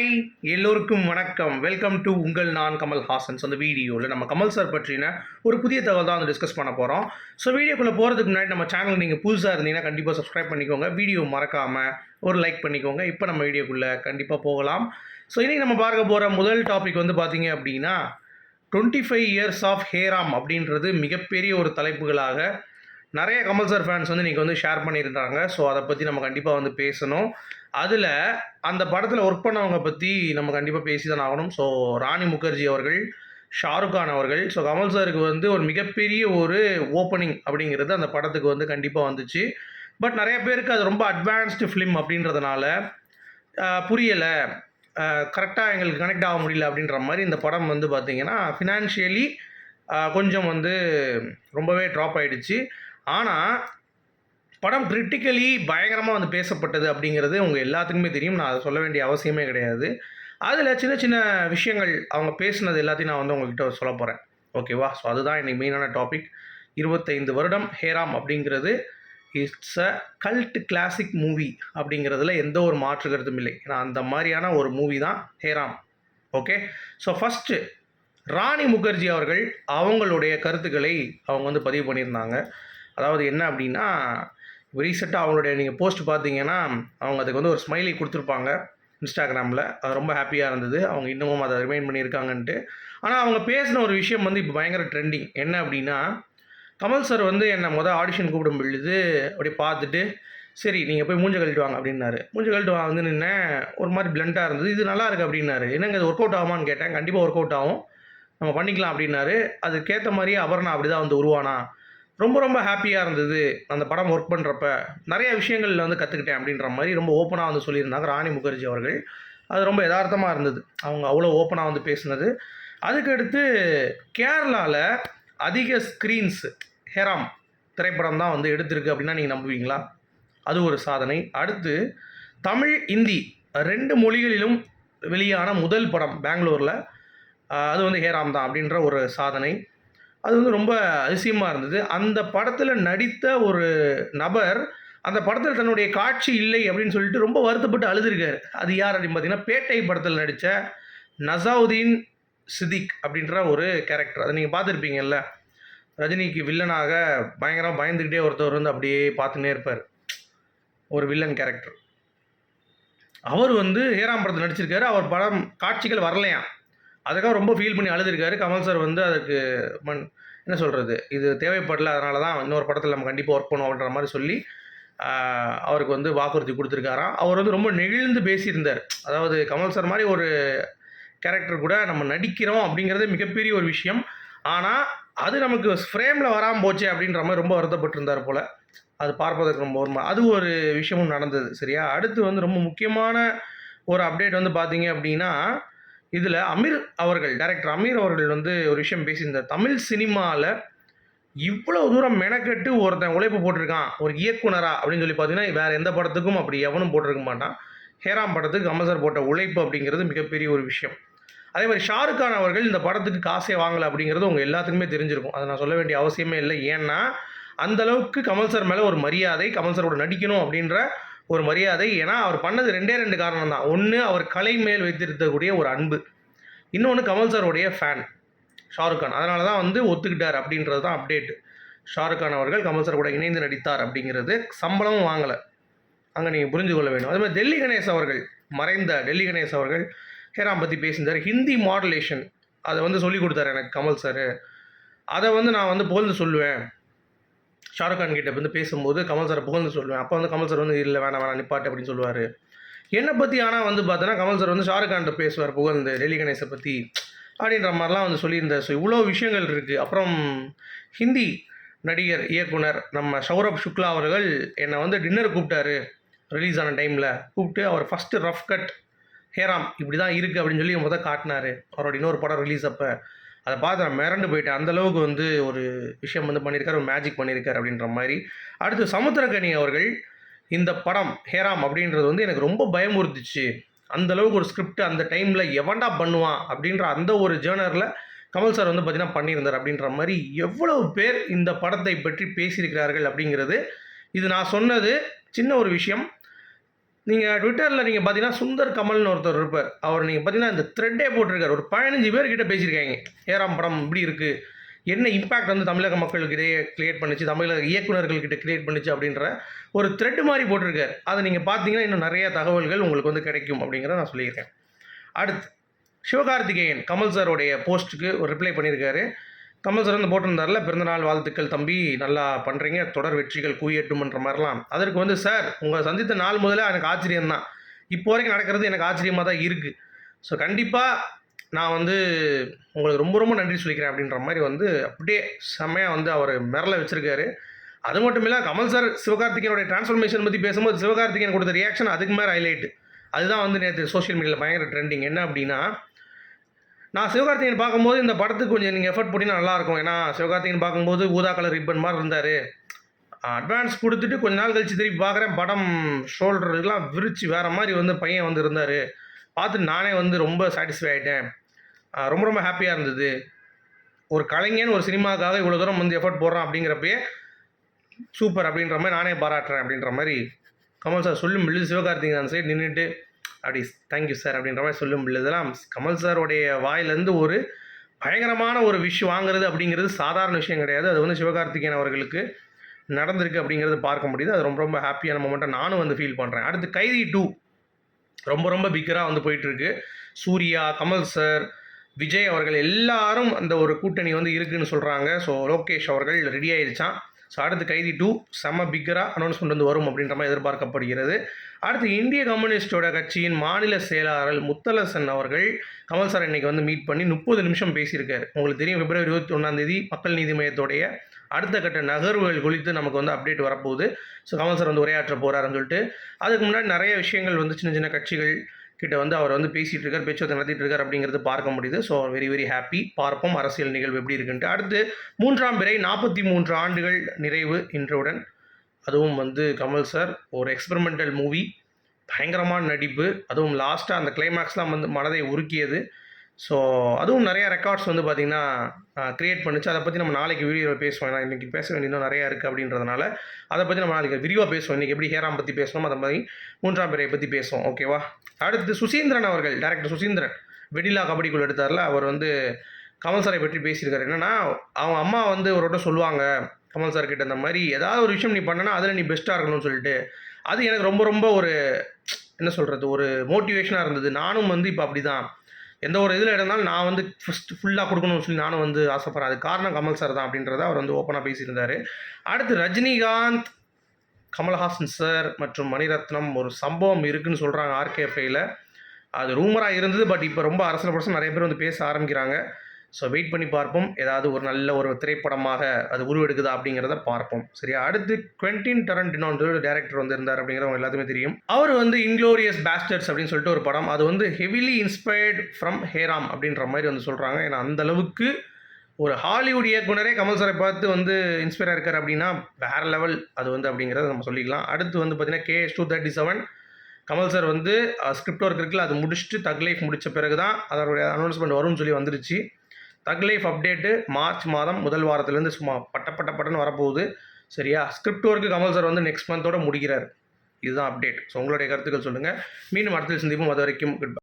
Hi எல்லோருக்கும் வணக்கம். Welcome to உங்கள் நான் கமல் ஹாசன்ஸ் அந்த வீடியோவில் நம்ம கமல் சார் பற்றின ஒரு புதிய தகவல் தான் வந்து டிஸ்கஸ் பண்ண போகிறோம் ஸோ வீடியோக்குள்ளே போகிறதுக்கு முன்னாடி நம்ம சேனல் நீங்கள் புதுசாக இருந்தீங்கன்னா கண்டிப்பாக சப்ஸ்கிரைப் பண்ணிக்கோங்க. வீடியோ மறக்காமல் ஒரு லைக் பண்ணிக்கோங்க. இப்போ நம்ம வீடியோக்குள்ளே கண்டிப்பாக போகலாம். ஸோ இன்றைக்கி நம்ம பார்க்க போகிற முதல் டாபிக் வந்து பார்த்தீங்க அப்படின்னா twenty five years of Hey Ram அப்படின்றது மிகப்பெரிய ஒரு தலைப்புகளாக நிறைய கமல் சார் ஃபேன்ஸ் வந்து இன்றைக்கி வந்து ஷேர் பண்ணியிருந்தாங்க. ஸோ அதை பற்றி நம்ம கண்டிப்பாக வந்து பேசணும். அதில் அந்த படத்தில் ஒர்க் பண்ணவங்க பற்றி நம்ம கண்டிப்பாக பேசி தான் ஆகணும். ஸோ ராணி முகர்ஜி அவர்கள் ஷாருக் கான் அவர்கள் ஸோ கமல் சாருக்கு வந்து ஒரு மிகப்பெரிய ஒரு ஓப்பனிங் அப்படிங்கிறது அந்த படத்துக்கு வந்து கண்டிப்பாக வந்துச்சு. பட் நிறைய பேருக்கு அது ரொம்ப அட்வான்ஸ்டு ஃபிலிம் அப்படின்றதுனால புரியலை. கரெக்டாக எங்களுக்கு கனெக்ட் ஆக முடியல அப்படின்ற மாதிரி இந்த படம் வந்து பார்த்திங்கன்னா ஃபினான்ஷியலி கொஞ்சம் வந்து ரொம்பவே ட்ராப் ஆகிடுச்சு ஆனால் படம் கிரிட்டிக்கலி பயங்கரமாக வந்து பேசப்பட்டது அப்படிங்கிறது உங்கள் எல்லாத்துக்குமே தெரியும். நான் அதை சொல்ல வேண்டிய அவசியமே கிடையாது. அதில் சின்ன சின்ன விஷயங்கள் அவங்க பேசினது எல்லாத்தையும் நான் வந்து உங்கள்கிட்ட சொல்ல போகிறேன் ஓகேவா ஸோ அதுதான் இன்றைக்கி மெயினான டாபிக் இருபத்தைந்து வருடம் ஹேராம் அப்படிங்கிறது it's a cult classic movie அப்படிங்கிறதுல எந்த ஒரு மாற்று கருத்தும் இல்லை. ஏன்னா அந்த மாதிரியான ஒரு மூவி தான் Hey Ram. Okay so first Rani Mukherjee அவர்கள் அவங்களுடைய கருத்துக்களை அவங்க வந்து பதிவு பண்ணியிருந்தாங்க. அதாவது என்ன அப்படின்னா ரீசெண்டாக அவங்களுடைய நீங்கள் போஸ்ட் பார்த்தீங்கன்னா அவங்க அதுக்கு வந்து ஒரு ஸ்மைலி கொடுத்துருப்பாங்க இன்ஸ்டாகிராமில் அது ரொம்ப ஹாப்பியாக இருந்தது. அவங்க இன்னமும் அதை ரிமைண்ட் பண்ணியிருக்காங்கன்ட்டு. ஆனால் அவங்க பேசின ஒரு விஷயம் வந்து இப்போ பயங்கர ட்ரெண்டிங் என்ன அப்படின்னா கமல் சார் வந்து என்னை மொதல் ஆடிஷன் கூப்பிடும் பொழுது அப்படியே பார்த்துட்டு சரி நீங்கள் போய் மூஞ்ச கழட்டு வாங்க அப்படின்னாரு. மூஞ்ச கழட்டு வாங்க வந்து நின்னேன். ஒரு மாதிரி பிளண்ட்டாக இருந்தது. இது நல்லா இருக்குது அப்படின்னாரு. என்னங்க இது ஒர்க் அவுட் ஆகுமான்னு கேட்டேன். கண்டிப்பாக ஒர்க் அவுட் ஆகும். நம்ம பண்ணிக்கலாம் அப்படின்னாரு. அதுக்கேற்ற மாதிரியே அவர் நான் அப்படி தான் வந்து உருவானா. ரொம்ப ரொம்ப ஹாப்பியாக இருந்தது. அந்த படம் ஒர்க் பண்ணுறப்ப நிறைய விஷயங்களில் வந்து கற்றுக்கிட்டேன் அப்படின்ற மாதிரி ரொம்ப ஓப்பனாக வந்து சொல்லியிருந்தாங்க ராணி முகர்ஜி அவர்கள். அது ரொம்ப யதார்த்தமாக இருந்தது. அவங்க அவ்வளோ ஓப்பனாக வந்து பேசினது. அதுக்கடுத்து கேரளாவில் அதிக ஸ்க்ரீன்ஸ் ஹெராம் திரைப்படம் தான் வந்து எடுத்திருக்கு அப்படின்னா நீங்கள் நம்புவீங்களா? அது ஒரு சாதனை. அடுத்து தமிழ் இந்தி ரெண்டு மொழிகளிலும் வெளியான முதல் படம் பெங்களூரில். அது வந்து ஹேராம் தான் அப்படின்ற ஒரு சாதனை. அது வந்து ரொம்ப அதிசயமாக இருந்தது. அந்த படத்தில் நடித்த ஒரு நபர் அந்த படத்தில் தன்னுடைய காட்சி இல்லை அப்படின்னு சொல்லிட்டு ரொம்ப வருத்தப்பட்டு அழுதுருக்காரு. அது யார் அப்படின்னு பார்த்தீங்கன்னா பேட்டை படத்தில் நடித்த நசாவுதீன் சிதிக் அப்படின்ற ஒரு கேரக்டர் அதை நீங்கள் பார்த்துருப்பீங்கல்ல ரஜினிக்கு வில்லனாக பயங்கரமாக பயந்துக்கிட்டே ஒருத்தவர் வந்து அப்படியே பார்த்துன்னே இருப்பார். ஒரு வில்லன் கேரக்டர் அவர் வந்து ஏறாம் படத்தில் நடிச்சிருக்காரு. அவர் படம் காட்சிகள் வரலையாம். அதுக்காக ரொம்ப ஃபீல் பண்ணி அழுதுருக்காரு. கமல் சார் வந்து அதுக்கு மண் என்ன சொல்கிறது இது தேவைப்படல அதனால தான் இன்னொரு படத்தில் நம்ம கண்டிப்பாக ஒர்க் பண்ணுவோம் அப்படின்ற மாதிரி சொல்லி அவருக்கு வந்து வாக்குறுதி கொடுத்துருக்காராம். அவர் வந்து ரொம்ப நெகிழ்ந்து பேசியிருந்தார். அதாவது கமல் சார் மாதிரி ஒரு கேரக்டர் கூட நம்ம நடிக்கிறோம் அப்படிங்கிறது மிகப்பெரிய ஒரு விஷயம். ஆனால் அது நமக்கு ஃப்ரேமில் வராமல் போச்சே அப்படின்ற மாதிரி ரொம்ப வருத்தப்பட்டிருந்தார் போல். அது பார்ப்பதற்கு ரொம்ப ஒரு அது ஒரு விஷயமும் நடந்தது சரியா? அடுத்து வந்து ரொம்ப முக்கியமான ஒரு அப்டேட் வந்து பார்த்தீங்க அப்படின்னா இதில் அமீர் அவர்கள் டைரக்டர் அமீர் அவர்கள் வந்து ஒரு விஷயம் பேசியிருந்தார். தமிழ் சினிமாவில் இவ்வளோ தூரம் மெனக்கெட்டு ஒருத்தன் உழைப்பு போட்டிருக்கான் ஒரு இயக்குனரா அப்படின்னு சொல்லி பார்த்தீங்கன்னா வேறு எந்த படத்துக்கும் அப்படி எவனும் போட்டிருக்க மாட்டான். ஹேராம் படத்துக்கு கமல் போட்ட உழைப்பு அப்படிங்கிறது மிகப்பெரிய ஒரு விஷயம். அதே மாதிரி ஷாருக் கான் அவர்கள் இந்த படத்துக்கு காசே வாங்கலை அப்படிங்கிறது உங்கள் எல்லாத்துக்குமே தெரிஞ்சிருக்கும். அதை நான் சொல்ல வேண்டிய அவசியமே இல்லை. ஏன்னா அந்த அளவுக்கு கமல் சார் மேலே ஒரு மரியாதை கமல் சாரோட நடிக்கணும் அப்படின்ற ஒரு மரியாதை. ஏன்னா அவர் பண்ணது ரெண்டே ரெண்டு காரணம் தான். ஒன்று அவர் கலை மேல் வைத்திருக்கக்கூடிய ஒரு அன்பு. இன்னொன்று கமல் சாருடைய ஃபேன் ஷாருக் கான். அதனால தான் வந்து ஒத்துக்கிட்டார் அப்படின்றது தான் அப்டேட் ஷாருக் கான் அவர்கள் கமல் சார் கூட இணைந்து நடித்தார் அப்படிங்கிறது சம்பளமும் வாங்கலை. அங்கே நீங்கள் புரிஞ்சு கொள்ள வேண்டும். அதே மாதிரி டெல்லி கணேஷ் அவர்கள் மறைந்த டெல்லி கணேஷ் அவர்கள் ஹேராம் பற்றி பேசியிருந்தார். ஹிந்தி மாடுலேஷன் அதை வந்து சொல்லிக் கொடுத்தாரு எனக்கு கமல் சார். அதை வந்து நான் வந்து புகழ்ந்து சொல்லுவேன். ஷாருக் கான் கிட்ட வந்து பேசும்போது கமல் சாரை புகழ்ந்து சொல்லுவேன். அப்போ வந்து கமல் சார் வந்து இல்லை வேணாம் வேணாம் நிப்பாட்டு அப்படின்னு சொல்லுவார். என்னை பற்றி ஆனால் வந்து பார்த்தோன்னா கமல் சார் வந்து ஷாருக் பேசுவார் புகழ்ந்து டெல்லி கணேஷை பற்றி அப்படின்ற மாதிரிலாம் வந்து சொல்லியிருந்தார். ஸோ இவ்வளோ விஷயங்கள் இருக்குது அப்புறம் ஹிந்தி நடிகர் இயக்குனர் நம்ம சௌரப் சுக்லா அவர்கள் என்னை வந்து டின்னர் கூப்பிட்டாரு ரிலீஸ் ஆன டைமில் கூப்பிட்டு அவர் ஃபஸ்ட்டு ரஃப் கட் ஹேராம் இப்படி தான் இருக்குது அப்படின்னு சொல்லி முதல் காட்டினார். அவரோட இன்னொரு படம் ரிலீஸ் அப்போ. அதை பார்த்து நான் மிரண்டு போயிட்டேன். அந்தளவுக்கு வந்து ஒரு விஷயம் வந்து பண்ணியிருக்காரு ஒரு மேஜிக் பண்ணியிருக்காரு அப்படின்ற மாதிரி. அடுத்து சமுத்திரகனி அவர்கள் இந்த படம் ஹேராம் அப்படின்றது வந்து எனக்கு ரொம்ப பயமுறுத்துச்சு. அந்த அளவுக்கு ஒரு ஸ்கிரிப்ட் அந்த டைமில் எவன்டா பண்ணுவான் அப்படின்ற அந்த ஒரு ஜேர்னரில் கமல் சார் வந்து பார்த்தீங்கன்னா பண்ணியிருந்தார் அப்படின்ற மாதிரி எவ்வளவு பேர் இந்த படத்தை பற்றி பேசியிருக்கிறார்கள் அப்படிங்கிறது. இது நான் சொன்னது சின்ன ஒரு விஷயம். நீங்கள் ட்விட்டரில் நீங்கள் பார்த்தீங்கன்னா சுந்தர் கமல்னு ஒருத்தர் இருப்பார். அவர் நீங்கள் பார்த்தீங்கன்னா இந்த த்ரெட்டே போட்டிருக்கார். ஒரு பதினஞ்சு பேர்கிட்ட பேசியிருக்காங்க. ஏறாம் படம் இப்படி இருக்குது என்ன இம்பாக்ட் வந்து தமிழக மக்களுக்கிடையே கிரியேட் பண்ணுச்சு தமிழக இயக்குநர்கள்கிட்ட கிரியேட் பண்ணுச்சு அப்படின்ற ஒரு த்ரெட் மாதிரி போட்டிருக்காரு. அதை நீங்கள் பார்த்தீங்கன்னா இன்னும் நிறைய தகவல்கள் உங்களுக்கு வந்து கிடைக்கும் அப்படிங்கிறத நான் சொல்லியிருக்கேன் அடுத்து சிவகார்த்திகேயன் கமல் சாருடைய போஸ்ட்டுக்கு ஒரு ரிப்ளை பண்ணியிருக்காரு. தமிழ் சிறந்து போட்டிருந்தார்ல பிறந்தநாள் வாழ்த்துக்கள் தம்பி நல்லா பண்ணுறீங்க தொடர் வெற்றிகள் குவியட்டும்ன்ற மாதிரிலாம். அதற்கு வந்து சார் உங்களை சந்தித்த நாள் முதல்ல எனக்கு ஆச்சரியம்தான். இப்போ வரைக்கும் நடக்கிறது எனக்கு ஆச்சரியமாக தான் இருக்குது ஸோ கண்டிப்பாக நான் வந்து உங்களுக்கு ரொம்ப ரொம்ப நன்றி சொல்லிக்கிறேன் அப்படின்ற மாதிரி வந்து அப்படியே செம்மையாக வந்து அவர் மிரல வச்சுருக்காரு. அது மட்டும் இல்லை கமல் சார் சிவகார்த்திகேயனுடைய டிரான்ஸ்ஃபர்மேஷன் பற்றி பேசும்போது சிவகார்த்திகேயன் கொடுத்த ரியாக்ஷன் அதுக்கு மேலே ஹைலைட் அதுதான் வந்து நேற்று சோஷியல் மீடியாவில் பயங்கர ட்ரெண்டிங் என்ன அப்படின்னா நான் சிவகார்த்திகேயன் பார்க்கும்போது இந்த படத்துக்கு கொஞ்சம் நீங்கள் எஃபர்ட் போட்டிங்கன்னா நல்லாயிருக்கும். ஏன்னா சிவகார்த்திகேயன் பார்க்கும்போது ஊதா கலர் ரிப்பன் மாதிரி இருந்தார். அட்வான்ஸ் கொடுத்துட்டு கொஞ்ச நாள் கழிச்சு திருப்பி பார்க்குறேன். படம் ஷோல்டருக்கெலாம் விரித்து வேறு மாதிரி வந்து பையன் வந்து இருந்தார். பார்த்துட்டு நானே வந்து ரொம்ப சாட்டிஸ்ஃபை ஆகிட்டேன் ரொம்ப ரொம்ப ஹாப்பியாக இருந்தது. ஒரு கலைஞன் ஒரு சினிமாக்காக இவ்வளோ தூரம் வந்து எஃபர்ட் போடுறான் அப்படிங்கிறப்பயே சூப்பர் அப்படின்ற மாதிரி நானே பாராட்டுறேன் அப்படின்ற மாதிரி கமல் சார் சொல்லும் மில்லு சிவகார்த்திகேயன் சைடு நின்றுட்டு அப்படி தேங்க்யூ சார் அப்படின்ற மாதிரி சொல்லும் இதெல்லாம் கமல் சாருடைய வாயிலேருந்து ஒரு பயங்கரமான ஒரு விஷயம் வாங்குறது அப்படிங்கிறது சாதாரண விஷயம் கிடையாது. அது வந்து சிவகார்த்திகேயன் அவர்களுக்கு நடந்திருக்கு அப்படிங்கிறது பார்க்க முடியுது. அது ரொம்ப ரொம்ப ஹாப்பியான மூமெண்ட்டாக நானும் வந்து ஃபீல் பண்ணுறேன் அடுத்து கைதி டூ ரொம்ப ரொம்ப பிக்கராக வந்து போயிட்டுருக்கு. சூர்யா கமல் சார் விஜய் அவர்கள் எல்லாரும் அந்த ஒரு கூட்டணி வந்து இருக்குதுன்னு சொல்கிறாங்க ஸோ லோகேஷ் அவர்கள் ரெடி ஆயிடுச்சான் ஸோ அடுத்து கைதி டூ செம்ம பிக்கராக அனௌன்ஸ்மெண்ட் வந்து வரும் அப்படின்ற மாதிரி எதிர்பார்க்கப்படுகிறது. அடுத்து இந்திய கம்யூனிஸ்டோட கட்சியின் மாநில செயலாளர் முத்தலசன் அவர்கள் கமல் சார் இன்னைக்கு வந்து மீட் பண்ணி முப்பது நிமிஷம் பேசியிருக்காரு. உங்களுக்கு தெரியும் பிப்ரவரி இருபத்தி ஒன்றாந்தேதி மக்கள் நீதி மையத்துடைய அடுத்த கட்ட நகர்வுகள் குறித்து நமக்கு வந்து அப்டேட் வரப்போகுது. ஸோ கமல் சார் வந்து உரையாற்ற போகிறாருன்னு சொல்லிட்டு அதுக்கு முன்னாடி நிறைய விஷயங்கள் வந்து சின்ன சின்ன கட்சிகள் கிட்ட வந்து அவர் வந்து பேசிகிட்டு இருக்கார் பேச்சுவார்த்தை நடத்திட்டு இருக்கார் அப்படிங்கிறது பார்க்க முடியுது. ஸோ வெரி வெரி ஹாப்பி பார்ப்போம் அரசியல் நிகழ்வு எப்படி இருக்குன்ட்டு. அடுத்து மூன்றாம் பிறை நாற்பத்தி மூன்று ஆண்டுகள் நிறைவு இன்றுடன் அதுவும் வந்து கமல் சார் ஒரு எக்ஸ்பெரிமெண்டல் மூவி பயங்கரமான நடிப்பு. அதுவும் லாஸ்ட்டாக அந்த கிளைமேக்ஸ்லாம் வந்து மனதை உருக்கியது. ஸோ அதுவும் நிறையா ரெக்கார்ட்ஸ் வந்து பார்த்திங்கன்னா க்ரியேட் பண்ணுச்சு. அதை பற்றி நம்ம நாளைக்கு வீடியோவில் பேசுவோம். ஏன்னா இன்றைக்கி பேச வேண்டியதும் நிறையா இருக்குது அப்படின்றதுனால அதை பற்றி நம்ம நாளைக்கு விரிவாக பேசுவோம். இன்றைக்கி எப்படி ஹேராம் பற்றி பேசணும் அதை மாதிரி மூன்றாம் பிறையை பற்றி பேசுவோம். ஓகேவா அடுத்து சுசீந்திரன் அவர்கள் டேரக்டர் சுசீந்திரன். வெடிலா கபடிக்குள் எடுத்தார்ல அவர் வந்து கமல் சாரை பற்றி பேசியிருக்காரு. என்னென்னா அவங்க அம்மா வந்து ஒரு வட்டம் சொல்லுவாங்க கமல் சார் கிட்ட இந்த மாதிரி ஏதாவது ஒரு விஷயம் நீ பண்ணனா அதில் நீ பெஸ்ட்டாக இருக்கணும்னு சொல்லிட்டு. அது எனக்கு ரொம்ப ரொம்ப ஒரு என்ன சொல்கிறது ஒரு மோட்டிவேஷனாக இருந்தது. நானும் வந்து இப்போ அப்படி தான் எந்த ஒரு இதில் இருந்தாலும் நான் வந்து ஃபஸ்ட் ஃபுல்லாக கொடுக்கணும்னு சொல்லி நானும் வந்து ஆசைப்பட்றேன். அது காரணம் கமல் சார் தான் அப்படின்றத அவர் வந்து ஓப்பனாக பேசியிருந்தார். அடுத்து ரஜினிகாந்த் கமல்ஹாசன் சார் மற்றும் மணிரத்னம் ஒரு சம்பவம் இருக்குதுன்னு சொல்கிறாங்க ஆர்கேஃபைல அது ரூமராக இருந்தது பட் இப்போ ரொம்ப அரசியல் பர்சன் நிறைய பேர் வந்து பேச ஆரம்பிக்கிறாங்க. ஸோ வெயிட் பண்ணி பார்ப்போம். ஏதாவது ஒரு நல்ல ஒரு திரைப்படமாக அது உருவெடுக்குதா அப்படிங்கிறத பார்ப்போம். சரியா? அடுத்து குவென்டின் டரண்டினோன்ற ஒரு டேரக்டர் வந்து இருந்தார் அப்படிங்கிறவங்க எல்லாத்துமே தெரியும். அவர் வந்து இன்க்ளோரியஸ் பேஸ்டர்ஸ் அப்படின்னு சொல்லிட்டு ஒரு படம். அது வந்து ஹெவிலி இன்ஸ்பயர்ட் ஃப்ரம் ஹேராம் அப்படின்ற மாதிரி வந்து சொல்கிறாங்க ஏன்னா அந்த அளவுக்கு ஒரு ஹாலிவுட் இயக்குனரே கமல் சாரை பார்த்து வந்து இன்ஸ்பயராக இருக்கார் அப்படின்னா வேற லெவல் அது வந்து அப்படிங்கிறத நம்ம சொல்லிக்கலாம். அடுத்து வந்து பார்த்திங்கன்னா K two thirty seven Kamal sir வந்து ஸ்கிரிப்ட் ஒர்க் இருக்குல்ல அது முடிச்சுட்டு தக் லைஃப் முடித்த பிறகு தான் அதோடைய அனௌன்ஸ்மெண்ட் வரும்னு சொல்லி வந்துருச்சு. தக் லைஃப் அப்டேட்டு மார்ச் மாதம் முதல் வாரத்துலேருந்து சும்மா பட்ட பட்ட பட்டன்னு வரப்போகுது. சரியா? ஸ்கிரிப்ட் ஒர்க்கு கமல் சார் வந்து நெக்ஸ்ட் மந்தோட முடிக்கிறார் இதுதான் அப்டேட் ஸோ உங்களுடைய கருத்துக்கள் சொல்லுங்கள் மீண்டும் அடுத்த சந்திப்போம் அது வரைக்கும் குட்